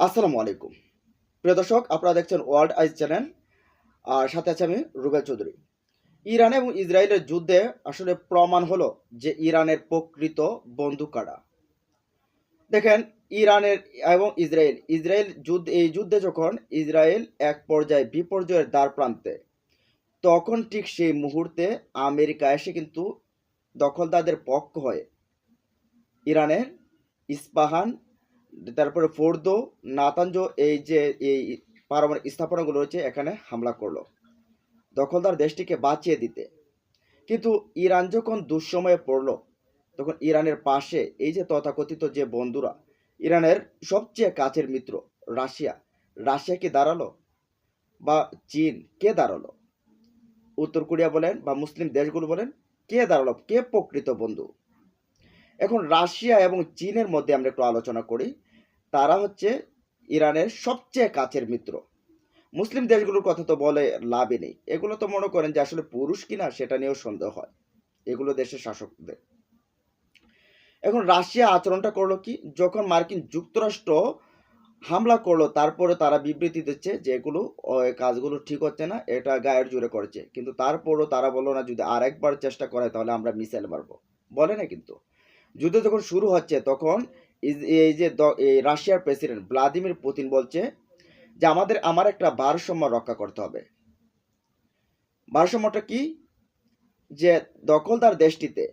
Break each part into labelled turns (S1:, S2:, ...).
S1: আসসালামু আলাইকুম। প্রিয় দর্শক, আপনারা দেখছেন ওয়ার্ল্ড আইজ চ্যানেল, আর সাথে আছে আমি রুবেল চৌধুরী। ইরান এবং ইসরায়েলের যুদ্ধে আসলে প্রমাণ হলো যে ইরানের প্রকৃত বন্ধু কারা। দেখেন, ইরানের এবং ইসরায়েল। ইসরায়েল যুদ্ধ এই যুদ্ধে যখন ইসরায়েল এক পর্যায়ে বিপর্যয়ের দ্বার প্রান্তে, তখন ঠিক সেই মুহূর্তে আমেরিকা এসে কিন্তু দখলদারদের পক্ষ হয়ে ইরানের ইস্পাহান তারপরে ফোর্দো নাতাঞ্জ এই যে, এই পারমাণবিক স্থাপনাগুলো রয়েছে, এখানে হামলা করল। দখলদার দেশটিকে বাঁচিয়ে দিতে। কিন্তু ইরান যখন দুঃসময়ে পড়ল, তখন ইরানের পাশে এই যে তথাকথিত যে বন্ধুরা, ইরানের সবচেয়ে কাছের মিত্র রাশিয়া রাশিয়া কি দাঁড়াল বা চীন কে দাঁড়াল? উত্তর কোরিয়া বলেন বা মুসলিম দেশগুলো বলেন, কে দাঁড়াল? কে প্রকৃত বন্ধু? এখন রাশিয়া এবং চীনের মধ্যে আমরা একটু আলোচনা করি। তারা হচ্ছে ইরানের সবচেয়ে কাছের মিত্র। মুসলিম দেশগুলোর কথা তো বলে লাভই নেই। এগুলো তো মনে করেন যে আসলে পুরুষ কিনা সেটা নিয়েও সন্দেহ হয়। এগুলো দেশের শাসকদের। এখন রাশিয়া আচরণটা করল কি? যখন মার্কিন যুক্তরাষ্ট্র হামলা করল, তারপরে তারা বিবৃতি দিচ্ছে যে এগুলো কাজগুলো ঠিক হচ্ছে না, এটা গায়ের জোরে করেছে। কিন্তু তারপরও তারা বলল না, যদি আরেকবার চেষ্টা করে তাহলে আমরা মিসাইল মারবো। বলে না কিন্তু। যুদ্ধ যখন শুরু হচ্ছে, তখন এই যে রাশিয়ার প্রেসিডেন্ট ভ্লাদিমির পুতিন বলছে যে আমাদের, আমার একটা ভারসাম্য রক্ষা করতে হবে। ভারসাম্যটা কি? যে দখলদার দেশটিতে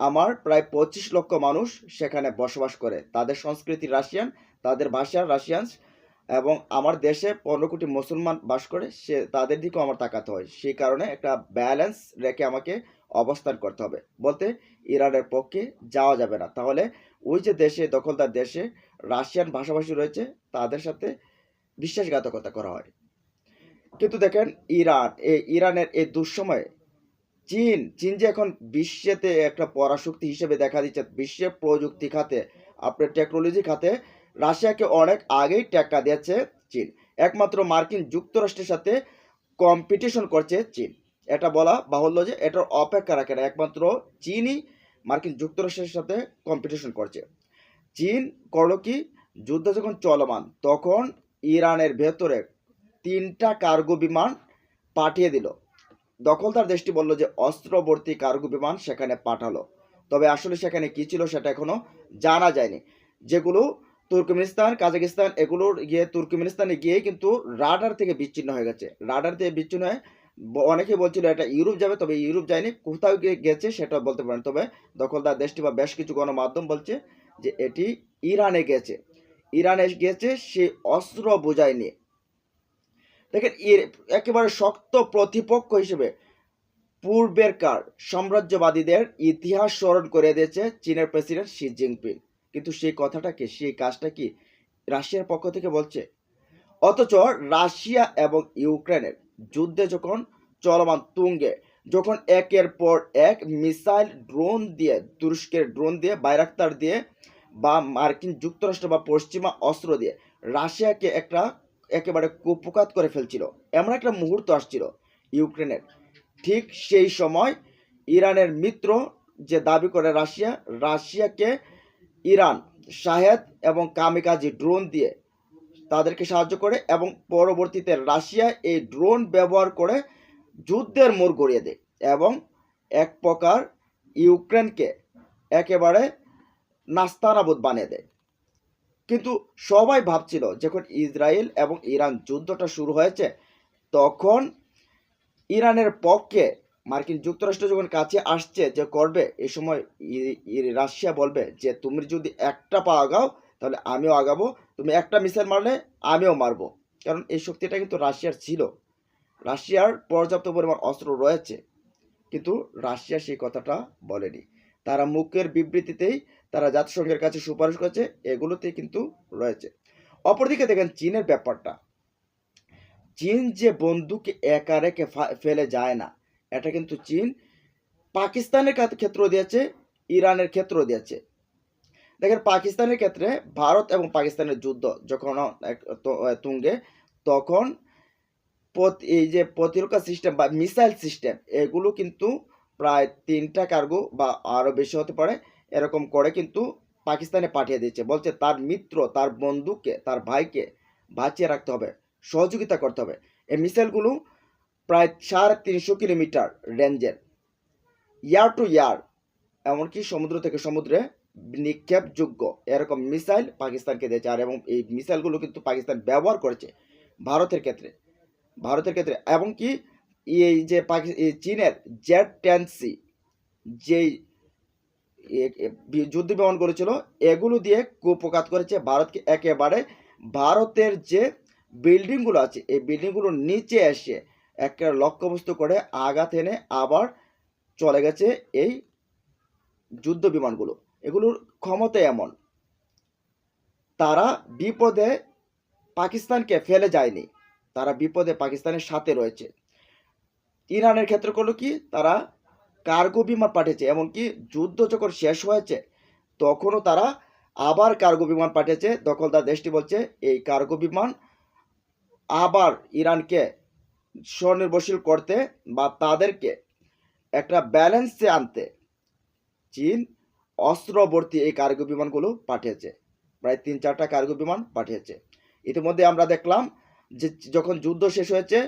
S1: আমার প্রায় পঁচিশ লক্ষ মানুষ সেখানে বসবাস করে। তাদের সংস্কৃতি রাশিয়ান, তাদের ভাষা রাশিয়ান এবং আমার দেশে পনেরো কোটি মুসলমান বাস করে, সে, তাদের দিকেও আমার তাকাতে হয়। সেই কারণে একটা ব্যালেন্স রেখে আমাকে অবস্থান করতে হবে। বলতে ইরানের পক্ষে যাওয়া যাবে না। তাহলে ওই যে দেশে, দখলদার দেশে রাশিয়ান ভাষাভাষী রয়েছে, তাদের সাথে বিশ্বাসঘাতকতা করা হয়। কিন্তু দেখেন ইরান এই ইরানের এই দুঃসময়ে চীন চীন যে এখন বিশ্বেতে একটা পরাশক্তি হিসেবে দেখা দিচ্ছে বিশ্বের প্রযুক্তি খাতে, আপনার টেকনোলজি খাতে, রাশিয়াকে অনেক আগেই টেক্কা দিয়েছে চীন। একমাত্র মার্কিন যুক্তরাষ্ট্রের সাথে কম্পিটিশন করছে চীন। এটা বলা বাহুল্য যে এটার অপেক্ষা রাখে না একমাত্র চীনই মার্কিন যুক্তরাষ্ট্রের সাথে কম্পিটিশন করছে। চীন করল কি? যুদ্ধ যখন চলমান, তখন ইরানের ভেতরে তিনটা কার্গো বিমান পাঠিয়ে দিল। দখলদার দেশটি বলল যে অস্ত্রবর্তী কার্গো বিমান সেখানে পাঠালো। তবে আসলে সেখানে কি ছিল সেটা এখনও জানা যায়নি। যেগুলো তুর্কমেনিস্তান, কাজাকিস্তান, এগুলোর গিয়ে তুর্কমেনিস্তানে গিয়ে কিন্তু রাডার থেকে বিচ্ছিন্ন হয়ে গেছে। রাডার থেকে বিচ্ছিন্ন হয়ে ব- অনেকে বলছিল এটা ইউরোপ যাবে, তবে ইউরোপ যায়নি, কোথাও গেছে সেটা বলতে পারেন। তবে দখলদার দেশটি বা বেশ কিছু গণমাধ্যম বলছে যে এটি ইরানে গেছে। ইরানে গেছে, সে অস্ত্র বোঝাই নিয়ে। দেখেন একেবারে শক্ত প্রতিপক্ষ হিসেবে পূর্বের কার সাম্রাজ্যবাদীদের ইতিহাস স্মরণ করে দিয়েছে চীনের প্রেসিডেন্ট শি জিনপিং। কিন্তু সেই কথাটা কি, সেই কাজটা কি রাশিয়ার পক্ষ থেকে বলছে? অথচ রাশিয়া এবং ইউক্রেনের যুদ্ধে যখন চলমান তুঙ্গে, যখন একের পর এক মিসাইল ড্রোন দিয়ে, তুরস্কের ড্রোন দিয়ে, বাইরাক্তার দিয়ে বা মার্কিন যুক্তরাষ্ট্র বা পশ্চিমা অস্ত্র দিয়ে রাশিয়াকে একটা একেবারে কুপকাত করে ফেলছিল। এমন একটা মুহূর্ত আসছিল ইউক্রেনের। ঠিক সেই সময় ইরানের মিত্র যে দাবি করে রাশিয়া, রাশিয়াকে ইরান, শাহেদ এবং কামিকাজি ড্রোন দিয়ে তাদেরকে সাহায্য করে এবং পরবর্তীতে রাশিয়া এই ড্রোন ব্যবহার করে যুদ্ধের মোড় গড়িয়ে দেয় এবং এক প্রকার ইউক্রেনকে একেবারে নাস্তানাবুদ বানিয়ে দেয়। কিন্তু সবাই ভাবছিল যখন ইসরায়েল এবং ইরান যুদ্ধটা শুরু হয়েছে, তখন ইরানের পক্ষে মার্কিন যুক্তরাষ্ট্র যখন কাছে আসছে যে করবে এই সময় রাশিয়া বলবে যে তুমি যদি একটা পা আগাও তাহলে আমিও আগাবো। তুমি একটা মিসাইল মারলে আমিও মারবো। কারণ এই শক্তিটা কিন্তু রাশিয়ার ছিল। রাশিয়ার পর্যাপ্ত পরিমাণ অস্ত্র রয়েছে। কিন্তু রাশিয়া সেই কথাটা বলেনি। তারা মুখের বিবৃতিতেই তারা জাতিসংঘের কাছে সুপারিশ করেছে এগুলোতেই কিন্তু রয়েছে। অপরদিকে দেখেন চীনের ব্যাপারটা। চীন যে বন্দুক একা রেখে ফেলে যায় না, এটা কিন্তু চীন পাকিস্তানের ক্ষেত্র দিয়েছে, ইরানের ক্ষেত্র দিয়েছে। দেখেন পাকিস্তানের ক্ষেত্রে ভারত এবং পাকিস্তানের যুদ্ধ যখন তুঙ্গে, তখন এই যে প্রতিরক্ষা সিস্টেম বা মিসাইল সিস্টেম এগুলো কিন্তু প্রায় তিনটা কার্গো বা আরও বেশি হতে পারে, এরকম করে কিন্তু পাকিস্তানে পাঠিয়ে দিচ্ছে বলছে তার মিত্র, তার বন্ধুকে তার ভাইকে বাঁচিয়ে রাখতে হবে, সহযোগিতা করতে হবে। এই মিসাইলগুলো প্রায় সাড়ে তিনশো কিলোমিটার রেঞ্জের ইয়ার টু ইয়ার এমনকি সমুদ্র থেকে সমুদ্রে নিক্ষেপযোগ্য। এরকম মিসাইল পাকিস্তানকে দিয়েছে আর এবং এই মিসাইলগুলো কিন্তু পাকিস্তান ব্যবহার করেছে ভারতের ক্ষেত্রে। ভারতের ক্ষেত্রে এবং কি এই যে চীনের জেড টেন সি যেই যুদ্ধ বিমান করেছিল, এগুলো দিয়ে কুপকাত করেছে ভারতকে। একেবারে ভারতের যে বিল্ডিংগুলো আছে, এই বিল্ডিংগুলোর নিচে এসে একটা লক্ষ্যবস্তু করে আঘাত এনে আবার চলে গেছে এই যুদ্ধ বিমানগুলো। এগুলোর ক্ষমতা এমন। তারা বিপদে পাকিস্তানকে ফেলে যায়নি। তারা বিপদে পাকিস্তানের সাথে রয়েছে। ইরানের ক্ষেত্রে করল কি? তারা কার্গো বিমান পাঠিয়েছে, এমনকি যুদ্ধ যখন শেষ হয়েছে, তখনও তারা আবার কার্গো বিমান পাঠিয়েছে। দখলদার দেশটি বলছে, এই কার্গো বিমান আবার ইরানকে স্বনির্ভরশীল করতে বা তাদেরকে একটা ব্যালেন্সে আনতে। চীন অস্ত্রবর্তী এই কার্গো বিমানগুলো পাঠিয়েছে। প্রায় তিন, চারটা কার্গো বিমান পাঠিয়েছে। ইতিমধ্যে আমরা দেখলাম যে যখন যুদ্ধ শেষ হয়েছে,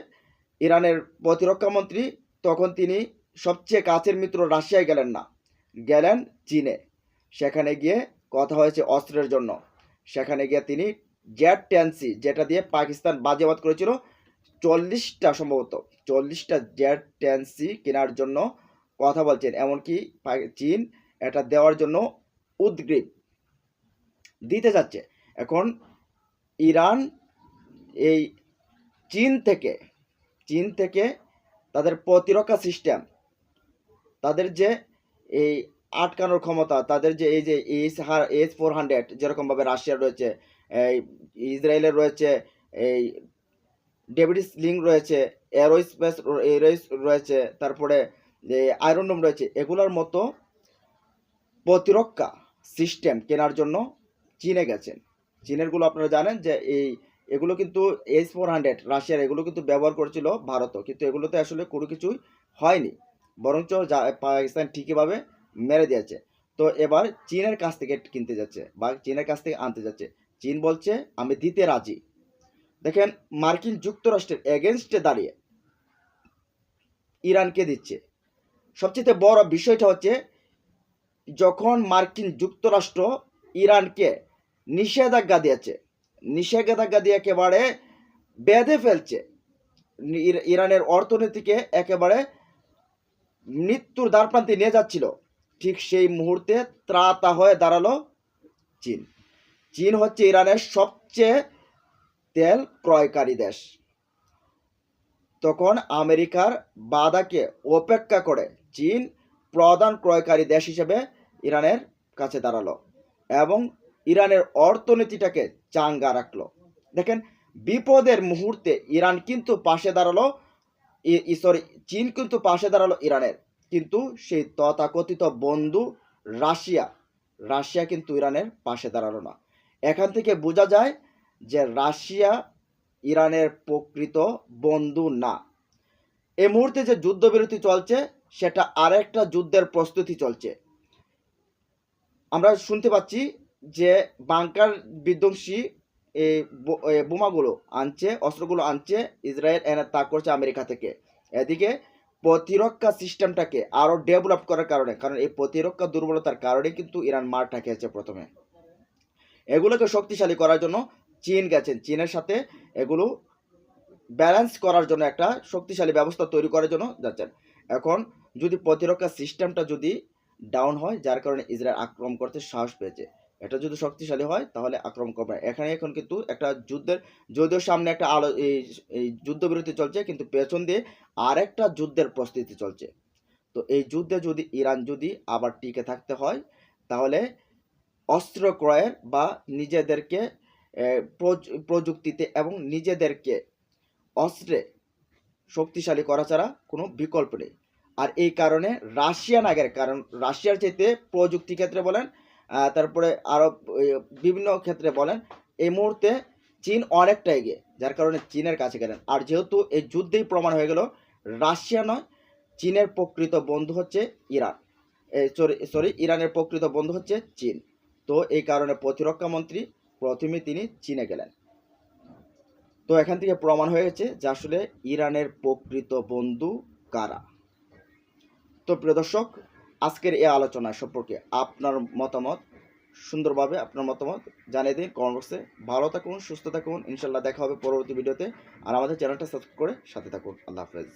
S1: ইরানের প্রতিরক্ষা মন্ত্রী তখন তিনি সবচেয়ে কাছের মিত্র রাশিয়ায় গেলেন না, গেলেন চীনে। সেখানে গিয়ে কথা হয়েছে অস্ত্রের জন্য। সেখানে গিয়ে তিনি জেট টেন্সি যেটা দিয়ে পাকিস্তান বাজেয়াবাদ করেছিল, চল্লিশটা সম্ভবত, চল্লিশটা জেট টেন্সি কেনার জন্য কথা বলছেন। এমনকি চীন এটা দেওয়ার জন্য উদ্গ্রীব দিতে যাচ্ছে। এখন ইরান, এই চীন থেকে চীন থেকে তাদের প্রতিরক্ষা সিস্টেম তাদের যে এই আটকানোর ক্ষমতা, তাদের যে এই যে এইচ হার এইচ ফোর হান্ড্রেড যেরকমভাবে রাশিয়ার রয়েছে, এই ইসরায়েলের রয়েছে, এই ডেভিডিস লিঙ্ক রয়েছে, এরোস্পেস, এরোস রয়েছে, তারপরে যে আয়রনডোম রয়েছে, এগুলোর মতো প্রতিরক্ষা সিস্টেম কেনার জন্য চীনে গেছেন। চীনেরগুলো আপনারা জানেন যে এই, এগুলো কিন্তু এইচ ফোর হান্ড্রেড রাশিয়ার এগুলো কিন্তু ব্যবহার করেছিল ভারতও। কিন্তু এগুলোতে আসলে কোনো কিছুই হয়নি। বরঞ্চ পাকিস্তান ঠিকইভাবে মেরে দিয়েছে। তো এবার চীনের কাছ থেকে কিনতে যাচ্ছে বা চীনের কাছ থেকে আনতে যাচ্ছে। চীন বলছে, আমি দিতে রাজি। দেখেন, মার্কিন যুক্তরাষ্ট্রের এগেনস্টে দাঁড়িয়ে ইরানকে দিচ্ছে। সবচেয়ে বড় বিষয়টা হচ্ছে যখন মার্কিন যুক্তরাষ্ট্র ইরানকে নিষেধাজ্ঞা দিয়েছে, নিষেধাজ্ঞা দিয়ে একেবারে বেঁধে ফেলছে ইরানের অর্থনীতিকে একেবারে মৃত্যুর দ্বারপ্রান্তে নিয়ে যাচ্ছিল, ঠিক সেই মুহূর্তে ত্রাতা হয়ে দাঁড়াল চীন। চীন হচ্ছে ইরানের সবচেয়ে তেল ক্রয়কারী দেশ। তখন আমেরিকার বাধাকে অপেক্ষা করে চীন প্রধান ক্রয়কারী দেশ হিসেবে ইরানের কাছে দাঁড়াল এবং ইরানের অর্থনীতিটাকে চাঙ্গা রাখল। দেখেন, বিপদের মুহূর্তে ইরান কিন্তু পাশে দাঁড়াল সরি চীন কিন্তু পাশে দাঁড়াল ইরানের। কিন্তু সেই তথাকথিত বন্ধু রাশিয়া রাশিয়া কিন্তু ইরানের পাশে দাঁড়াল না। এখান থেকে বোঝা যায় যে রাশিয়া ইরানের প্রকৃত বন্ধু না। এ মুহূর্তে যে যুদ্ধবিরতি চলছে সেটা আরেকটা যুদ্ধের প্রস্তুতি চলছে। আমরা শুনতে পাচ্ছি যে বাংকার বিধ্বংসী বোমাগুলো আনছে, অস্ত্রগুলো আনছে ইসরায়েল, এনে তা করছে আমেরিকা থেকে। এদিকে প্রতিরক্ষা সিস্টেমটাকে আরও ডেভেলপ করার কারণে, কারণ এই প্রতিরক্ষা দুর্বলতার কারণে কিন্তু ইরান মারটা খেয়েছে প্রথমে। এগুলোকে শক্তিশালী করার জন্য চীন গেছেন। চীনের সাথে এগুলো ব্যালেন্স করার জন্য একটা শক্তিশালী ব্যবস্থা তৈরি করার জন্য যাচ্ছেন। এখন যদি প্রতিরক্ষা সিস্টেমটা যদি ডাউন হয়, যার কারণে ইসরায়েল আক্রমণ করতে সাহস পেয়েছে, এটা যদি শক্তিশালী হয়, তাহলে আক্রমণ করবে এখানে এখন কিন্তু একটা যুদ্ধের, যদিও সামনে একটা আলো, এই যুদ্ধবিরতি চলছে, কিন্তু পেছন দিয়ে আরেকটা যুদ্ধের প্রস্তুতি চলছে। তো এই যুদ্ধে যদি ইরান যদি আবার টিকে থাকতে হয়, তাহলে অস্ত্র ক্রয়ের বা নিজেদেরকে প্রযুক্তিতে এবং নিজেদেরকে অস্ত্রে শক্তিশালী করা ছাড়া কোনো বিকল্প নেই। আর এই কারণে রাশিয়ান আগের কারণ রাশিয়ার চাইতে প্রযুক্তি ক্ষেত্রে বলেন তারপরে আরও বিভিন্ন ক্ষেত্রে বলেন, এই মুহূর্তে চীন অনেকটা এগিয়ে, যার কারণে চীনের কাছে গেলেন। আর যেহেতু এই যুদ্ধেই প্রমাণ হয়ে গেল, রাশিয়া নয়, চীনের প্রকৃত বন্ধু হচ্ছে ইরান। সরি সরি, ইরানের প্রকৃত বন্ধু হচ্ছে চীন। তো এই কারণে প্রতিরক্ষা মন্ত্রী প্রথমে তিনি চীনে গেলেন। তো এখান থেকে প্রমাণ হয়েছে যে আসলে ইরানের প্রকৃত বন্ধু কারা। তো প্রিয় দর্শক, আজকের এই আলোচনা সম্পর্কে আপনার মতামত, সুন্দরভাবে আপনার মতামত জানিয়ে দিন কমেন্ট বক্সে ভালো থাকুন, সুস্থ থাকুন ইনশাল্লাহ দেখা হবে পরবর্তী ভিডিওতে। আর আমাদের চ্যানেলটা সাবস্ক্রাইব করে সাথে থাকুন। আল্লাহ হাফেজ।